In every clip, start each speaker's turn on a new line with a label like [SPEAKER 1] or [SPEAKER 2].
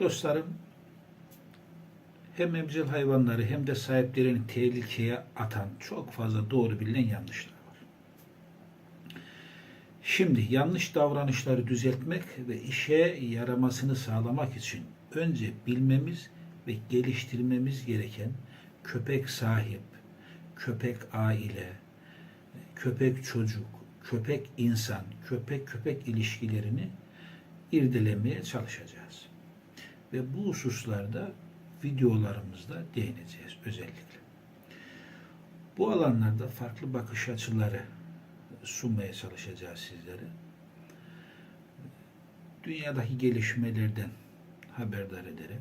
[SPEAKER 1] Dostlarım, hem evcil hayvanları hem de sahiplerini tehlikeye atan çok fazla doğru bilinen yanlışlar var. Şimdi yanlış davranışları düzeltmek ve işe yaramasını sağlamak için önce bilmemiz ve geliştirmemiz gereken köpek sahip, köpek aile, köpek çocuk, köpek insan, köpek köpek ilişkilerini irdelemeye çalışacağız. Ve bu hususlarda videolarımızda değineceğiz özellikle. Bu alanlarda farklı bakış açıları sunmaya çalışacağız sizlere. Dünyadaki gelişmelerden haberdar ederek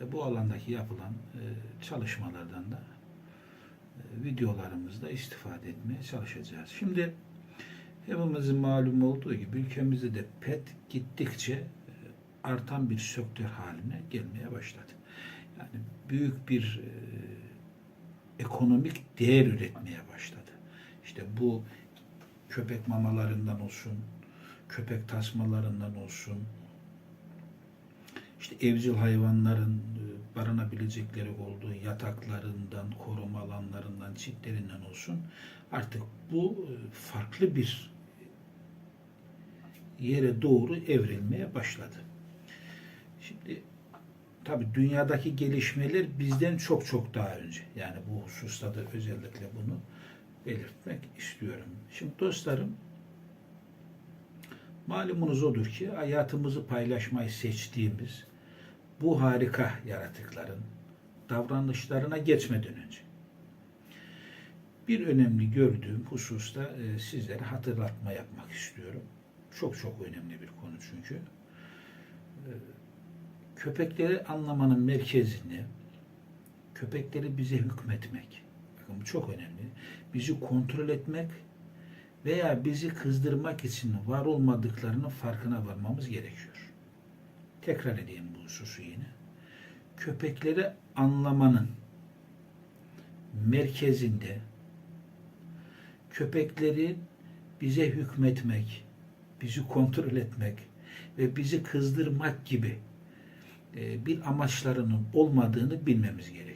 [SPEAKER 1] e, bu alandaki yapılan e, çalışmalardan da e, videolarımızda istifade etmeye çalışacağız. Şimdi hepimizin malum olduğu gibi ülkemizde de pet gittikçe artan bir sektör haline gelmeye başladı. Yani büyük bir e, ekonomik değer üretmeye başladı. İşte bu köpek mamalarından olsun, köpek tasmalarından olsun, işte evcil hayvanların e, barınabilecekleri olduğu yataklarından, koruma alanlarından, çitlerinden olsun artık bu e, farklı bir yere doğru evrilmeye başladı. Şimdi tabi dünyadaki gelişmeler bizden çok çok daha önce. Yani bu hususta da özellikle bunu belirtmek istiyorum. Şimdi dostlarım malumunuz odur ki hayatımızı paylaşmayı seçtiğimiz bu harika yaratıkların davranışlarına geçmeden önce bir önemli gördüğüm hususta e, sizlere hatırlatma yapmak istiyorum. Çok çok önemli bir konu. E, köpekleri anlamanın merkezini, köpekleri bize hükmetmek, bakın bu çok önemli, bizi kontrol etmek veya bizi kızdırmak için var olmadıklarının farkına varmamız gerekiyor. Tekrar edeyim bu hususu yine. Köpekleri anlamanın merkezinde köpeklerin bize hükmetmek, bizi kontrol etmek ve bizi kızdırmak gibi bir amaçlarının olmadığını bilmemiz gerekiyor.